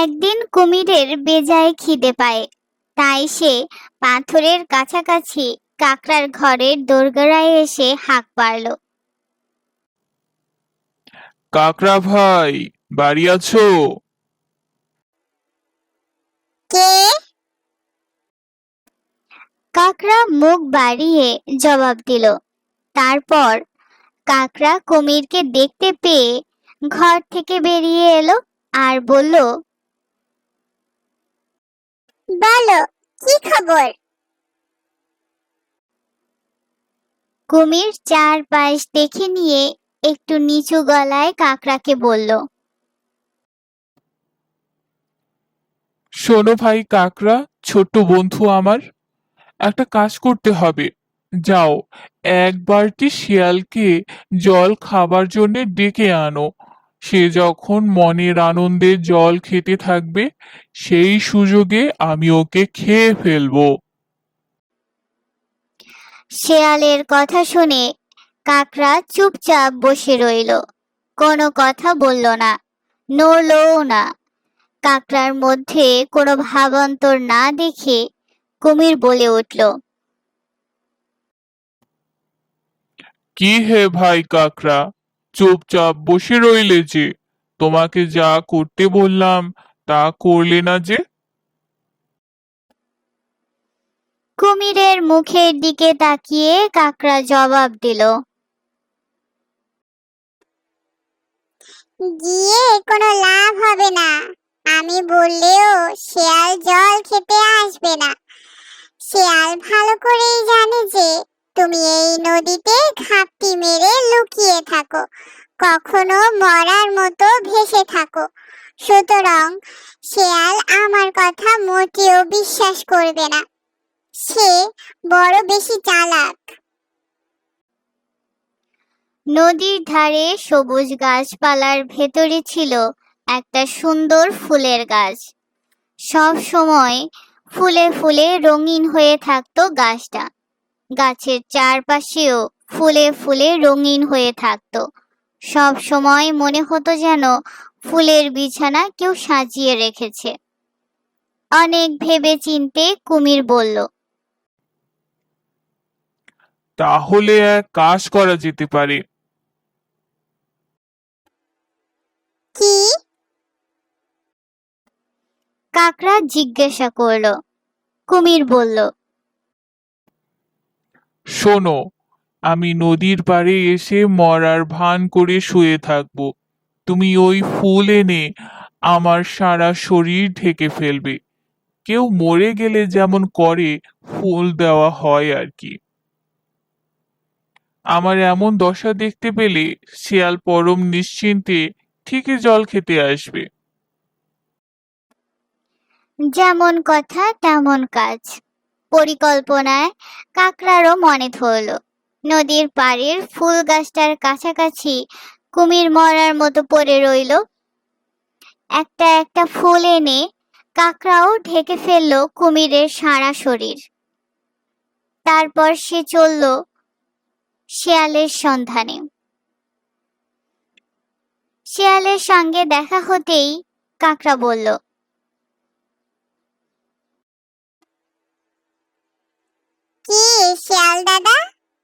একদিন কুমিরের বেজায় খিদে পায়। তাই সে পাথরের কাছাকাছি কাকড়ার ঘরের দোরগোড়ায় এসে হাঁক পারল কাকড়া ভাই বাড়ি আছো? কে? কাকড়া মুখ বাড়িয়ে জবাব দিল। তারপর কাকড়া কুমিরকে দেখতে পেয়ে ঘর থেকে বেরিয়ে এলো। আর বলল বলো কি খবর? কুমির চারপাশ দেখে নিয়ে একটু নিচু গলায় কাকড়াকে বলল শোনো ভাই কাকড়া ছোট্ট বন্ধু আমার একটা কাজ করতে হবে। যাও একবারটি শিয়ালকে জল খাবার জন্য ডেকে আনো। সে যখন মনের আনন্দে জল খেতে থাকবে সেই সুযোগে আমি ওকে খেয়ে ফেলব। শেয়ালের কথা শুনে কাকড়া চুপচাপ বসে রইল। কোনো কথা বলল না নড়লও না। কাকড়ার মধ্যে কোনো ভাবান্তর না দেখে কুমির বলে উঠল কি হে ভাই কাকড়া চুপচাপ বসে রইলে যে তোমাকে যা করতে বললাম তা করলে না যে? কুমিরের মুখের দিকে তাকিয়ে কাকড়া জবাব দিল। গিয়ে কোনো লাভ হবে না। আমি বললেও শেয়াল জল খেতে আসবে না। শেয়াল ভালো করেই জানে যে তুমি এই নদীতে ঘাপটি মেরে লুকিয়ে থাকো, কখনো মরার মতো ভেসে থাকো। সুতরাং শেয়াল আমার কথা মোটেও বিশ্বাস করবে না। সে বড় বেশি চালাক। নদীর ধারে সবুজ গাছপালার ভেতরে ছিল একটা সুন্দর ফুলের গাছ। সব সময় ফুলে ফুলে রঙিন হয়ে থাকতো গাছটা। গাছের চারপাশেও ফুলে ফুলে রঙিন হয়ে থাকতো। সব সময় মনে হতো যেন ফুলের বিছানা কেউ সাজিয়ে রেখেছে। অনেক ভেবে চিনতে কুমির বলল তাহলে এক কাজ করা যেতে পারে। কি? কাকড়া জিজ্ঞাসা করল। কুমির বলল শোনো, আমি নদীর পাড়ে এসে মরার ভান করে শুয়ে থাকব। তুমি ওই ফুল এনে আমার সারা শরীর ঢেকে ফেলবে। কেউ মরে গেলে যেমন করে, ফুল দেওয়া হয় আর কি। আমার এমন দশা দেখতে পেলে শিয়াল পরম নিশ্চিন্তে ঠিকই জল খেতে আসবে। যেমন কথা তেমন কাজ। পরিকল্পনায় কাকড়ারও মনে ধরল। নদীর পাড়ের ফুল গাছটার কাছাকাছি কুমির মরার মতো পড়ে রইল। একটা একটা ফুল এনে কাকড়াও ঢেকে ফেলল কুমিরের সারা শরীর। তারপর সে চলল শেয়ালের সন্ধানে। শেয়ালের সঙ্গে দেখা হতেই কাকড়া বলল কি শিয়াল দাদা,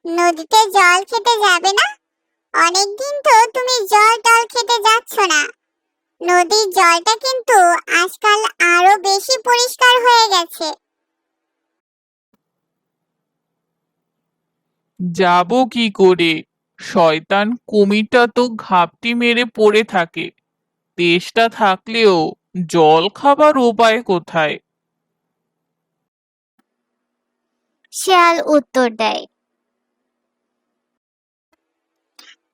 নদীতে জল খেতে যাবে না? অনেকদিন তো তুমি জল টল খেতে যাচ্ছ না। নদীর জলটা কিন্তু আজকাল আরও বেশি পরিষ্কার হয়ে গেছে। যাব কি করে? শয়তান কুমিরটা তো ঘাপটি মেরে পড়ে থাকে। তেষ্টা থাকলেও জল খাবার উপায় কোথায়? শেয়াল উত্তর দেয়।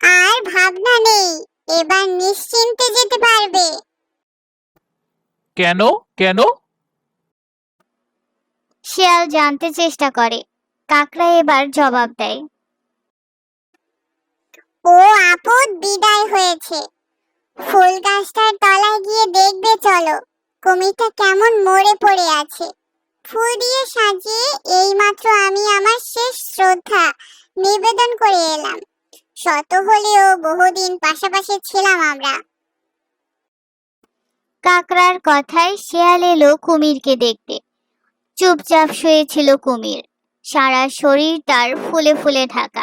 আর ভাবনা নেই এবার নিশ্চিন্তে যেতে পারবে। কেন? কেন? শিয়াল জানতে চেষ্টা করে কাকড়া এবার জবাব দেয়। ও আপদ বিদায় হয়েছে। ফুল গাছটার তলায় গিয়ে দেখবে চলো কুমিরটা কেমন মরে পড়ে আছে। ফুল দিয়ে সাজিয়ে এইমাত্র আমি আমার শেষ শ্রদ্ধা নিবেদন করে এলাম। শত হলেও বহুদিন পাশাপাশি ছিলাম আমরা। কাকড়ার কথায় শেয়াল এলো কুমিরকে দেখতে। চুপচাপ শুয়েছিল কুমির। সারা শরীর তার ফুলে ফুলে ঢাকা।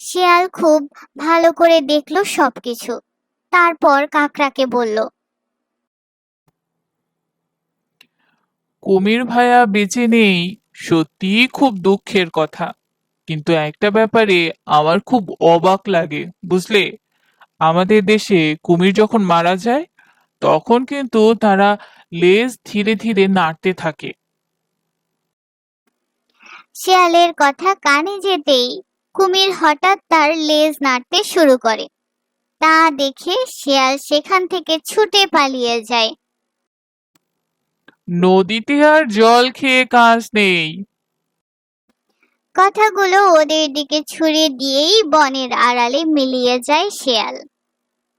শিয়াল খুব ভালো করে দেখল সবকিছু। তারপর কাকড়াকে বলল কুমির ভাইয়া বেঁচে নেই সত্যিই খুব দুঃখের কথা। কিন্তু একটা ব্যাপারে আমার খুব অবাক লাগে, বুঝলে? আমাদের দেশে কুমির যখন মারা যায়, তখন কিন্তু তারা লেজ ধীরে ধীরে নাড়তে থাকে। শিয়ালের কথা কানে যেতেই কুমির হঠাৎ তার লেজ নাড়তে শুরু করে। তা দেখে শিয়াল সেখান থেকে ছুটে পালিয়ে যায়। নদীতে আর জল খেয়ে কাজ নেই। কথাগুলো ওদের দিকে ছুড়ে দিয়েই বনের আড়ালে মিলিয়ে যায় শেয়াল।